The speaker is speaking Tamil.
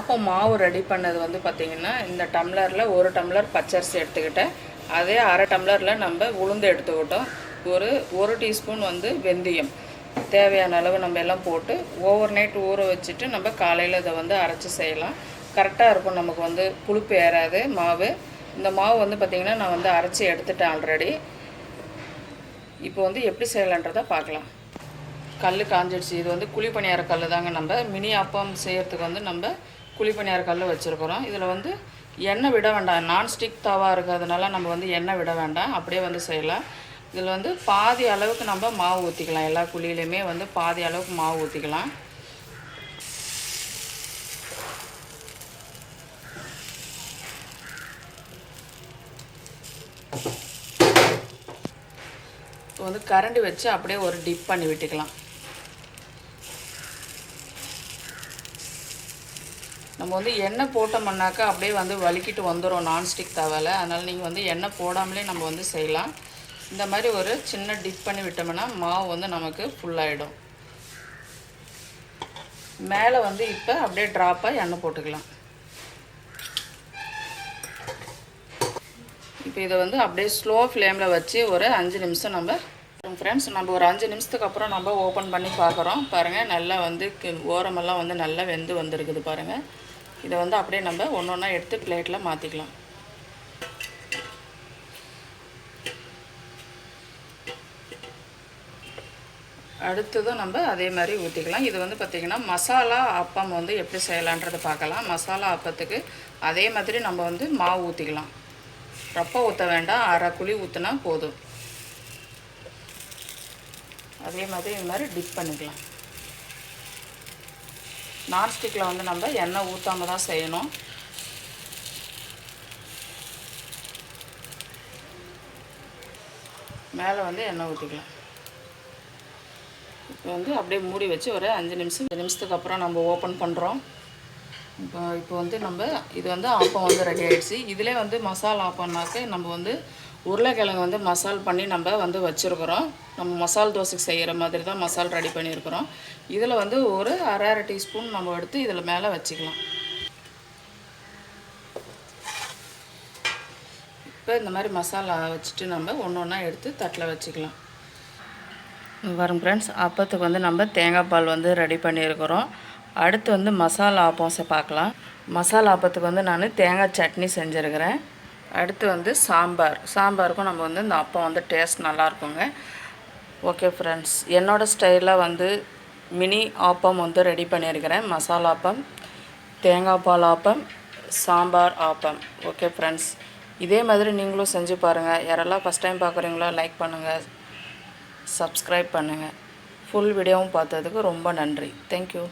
அப்போ மாவு ரெடி பண்ணது வந்து பார்த்திங்கன்னா இந்த டம்ளரில் ஒரு டம்ளர் பச்சரிசி எடுத்துக்கிட்டேன். அதே அரை டம்ளரில் நம்ம உளுந்து எடுத்துக்கிட்டோம் ஒரு ஒரு டீஸ்பூன் வந்து வெந்தயம். தேவையான அளவு நம்ம எல்லாம் போட்டு ஓவர் நைட் ஊற வச்சுட்டு நம்ம காலையில் இதை வந்து அரைச்சி செய்யலாம். கரெக்டாக இருக்கும். நமக்கு வந்து புளிப்பு ஏறாது மாவு. இந்த மாவு வந்து பார்த்திங்கன்னா நான் வந்து அரைச்சி எடுத்துட்டேன் ஆல்ரெடி இப்போ வந்து எப்படி செய்யலான்றதை பார்க்கலாம். கல் காஞ்சிடுச்சு. இது வந்து குழி பணியார கல் தாங்க நம்ம. மினி அப்பம் செய்கிறதுக்கு வந்து நம்ம குழி பணியார கல் வச்சுருக்குறோம். இதில் வந்து எண்ணெய் விட வேண்டாம். நான்ஸ்டிக் தவா இருக்கிறதுனால நம்ம வந்து எண்ணெய் விட வேண்டாம். அப்படியே வந்து செய்யலாம். இதில் வந்து பாதி அளவுக்கு நம்ம மாவு ஊற்றிக்கலாம் எல்லா குழியிலையுமே வந்து பாதி அளவுக்கு மாவு ஊற்றிக்கலாம் இப்போ வந்து கரண்டி வச்சு அப்படியே ஒரு டிப் பண்ணி விட்டுக்கலாம். நம்ம வந்து எண்ணெய் போட்டோம்னாக்கா அப்படியே வந்து வலிக்கிட்டு வந்துடும் நான்ஸ்டிக் தவால. அதனால் நீங்கள் வந்து எண்ணெய் போடாமலே நம்ம வந்து செய்யலாம். இந்த மாதிரி ஒரு சின்ன டிப் பண்ணி விட்டோம்னா மாவு வந்து நமக்கு ஃபுல்லாகிடும் மேலே வந்து இப்போ அப்படியே ட்ராப்பாக எண்ணெய் போட்டுக்கலாம். இப்போ இதை வந்து அப்படியே ஸ்லோ ஃப்ளேமில் வச்சு ஒரு அஞ்சு நிமிஷம் நம்ம ஃப்ரெண்ட்ஸ் நம்ம ஒரு அஞ்சு நிமிஷத்துக்கு அப்புறம் நம்ம ஓப்பன் பண்ணி பார்க்குறோம். பாருங்கள் நல்லா வந்து கி- ஓரமெல்லாம் வந்து நல்லா வெந்து வந்திருக்குது பாருங்கள் இதை வந்து அப்படியே நம்ம ஒன்று ஒன்றா எடுத்து பிளேட்டில் மாற்றிக்கலாம் அடுத்ததும் நம்ம அதே மாதிரி ஊற்றிக்கலாம் இது வந்து பார்த்திங்கன்னா மசாலா அப்பம் வந்து எப்படி செய்யலான்றது பார்க்கலாம். மசாலா அப்பத்துக்கு அதே மாதிரி நம்ம வந்து மாவு ஊற்றிக்கலாம் ரப்பை ஊற்ற வேண்டாம். அரை குழி ஊற்றினா போதும். அதே மாதிரி இது மாதிரி டிப் பண்ணிக்கலாம். நான்ஸ்டிக்கில் வந்து நம்ம எண்ணெய் ஊற்றாமல் தான் செய்யணும். மேலே வந்து எண்ணெய் ஊற்றிக்கலாம் இப்போ வந்து அப்படியே மூடி வச்சு ஒரு அஞ்சு நிமிஷம் அஞ்சு நிமிஷத்துக்கு அப்புறம் நம்ம ஓப்பன் பண்ணுறோம் இப்போ இப்போ வந்து நம்ம இது வந்து ஆப்பம் வந்து ரெடி ஆகிடுச்சு இதிலே வந்து மசாலா ஆப்பம்னாக்க நம்ம வந்து உருளைக்கிழங்கு வந்து மசால் பண்ணி நம்ம வந்து வச்சுருக்குறோம். நம்ம மசால் தோசைக்கு செய்கிற மாதிரி தான் மசால் ரெடி பண்ணியிருக்கிறோம். இதில் வந்து ஒரு அரை அரை டீஸ்பூன் நம்ம எடுத்து இதில் மேலே வச்சுக்கலாம். இப்போ இந்த மாதிரி மசாலா வச்சுட்டு நம்ம ஒன்று ஒன்றா எடுத்து தட்டில் வச்சுக்கலாம். வரும் ஃப்ரெண்ட்ஸ் அப்பத்துக்கு வந்து நம்ம தேங்காய் பால் வந்து ரெடி பண்ணியிருக்கிறோம். அடுத்து வந்து மசாலா ஆப்பம் பார்க்கலாம். மசாலா ஆப்பத்துக்கு வந்து நான் தேங்காய் சட்னி செஞ்சுருக்கிறேன். அடுத்து வந்து சாம்பார். சாம்பாருக்கும் நம்ம வந்து இந்த அப்பம் வந்து டேஸ்ட் நல்லாயிருக்குங்க ஓகே ஃப்ரெண்ட்ஸ் என்னோடய ஸ்டைலில் வந்து மினி ஆப்பம் வந்து ரெடி பண்ணியிருக்கிறேன் மசாலா ஆப்பம் தேங்காய் பால் ஆப்பம் சாம்பார் ஆப்பம் ஓகே ஃப்ரெண்ட்ஸ் இதே மாதிரி நீங்களும் செஞ்சு பாருங்கள் யாரெல்லாம் ஃபஸ்ட் டைம் பார்க்குறீங்களோ லைக் பண்ணுங்கள் சப்ஸ்கிரைப் பண்ணுங்கள் ஃபுல் வீடியோவும் பார்த்ததுக்கு ரொம்ப நன்றி. தேங்க்யூ